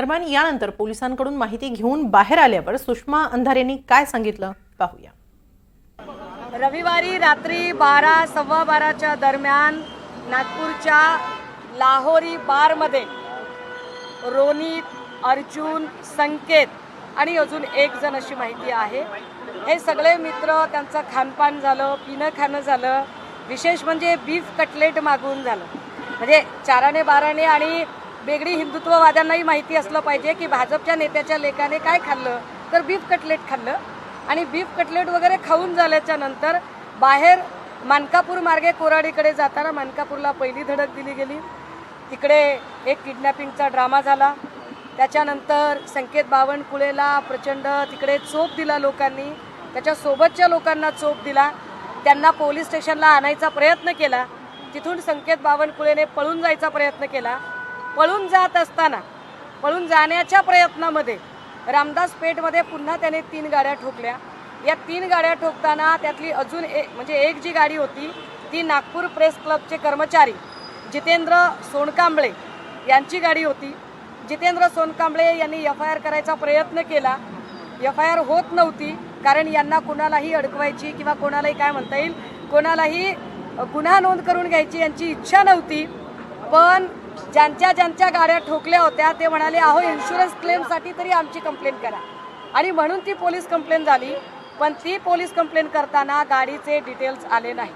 दरम्यान यानंतर पोलिसांकडून माहिती घेऊन बाहेर आल्यावर सुषमा अंधारेंनी काय सांगितलं पाहूया. रविवारी रात्री बारा सव्वा बाराच्या दरम्यान नागपूरच्या लाहोरी बारमध्ये रोनित अर्जुन संकेत आणि अजून एक जण अशी माहिती आहे. हे सगळे मित्र त्यांचं खानपान झालं पिणं खाणं झालं. विशेष म्हणजे बीफ कटलेट मागून झालं. म्हणजे चाराने बाराने आणि वेगळी हिंदुत्ववाद्यांनाही माहिती असलं पाहिजे की भाजपच्या नेत्याच्या लेखाने काय खाल्लं? तर बीफ कटलेट खाल्लं. आणि बीफ कटलेट वगैरे खाऊन झाल्याच्यानंतर बाहेर मानकापूर मार्गे कोराडीकडे जाताना मानकापूरला पहिली धडक दिली गेली. तिकडे एक किडनॅपिंगचा ड्रामा झाला. त्याच्यानंतर संकेत बावनकुळेला प्रचंड तिकडे चोप दिला लोकांनी. त्याच्यासोबतच्या लोकांना चोप दिला. त्यांना पोलीस स्टेशनला आणायचा प्रयत्न केला. तिथून संकेत बावनकुळेने पळून जायचा प्रयत्न केला. पळून जात असताना पळून जाण्याच्या प्रयत्नामध्ये रामदास पेठमध्ये पुन्हा त्याने तीन गाड्या ठोकल्या. या तीन गाड्या ठोकताना त्यातली अजून एक म्हणजे एक जी गाडी होती ती नागपूर प्रेस क्लबचे कर्मचारी जितेंद्र सोनकांबळे यांची गाडी होती. जितेंद्र सोनकांबळे यांनी एफ आय आर करायचा प्रयत्न केला. एफ आय आर होत नव्हती कारण यांना कोणालाही अडकवायची किंवा कोणालाही काय म्हणता येईल कोणालाही गुन्हा नोंद करून घ्यायची यांची इच्छा नव्हती. पण ज्यांच्या ज्यांच्या गाड्या ठोकल्या होत्या ते म्हणाले अहो इन्शुरन्स क्लेमसाठी तरी आमची कंप्लेंट करा. आणि म्हणून ती पोलीस कंप्लेंट झाली पण ती पोलीस कंप्लेंट करताना गाडीचे डिटेल्स आले नाही.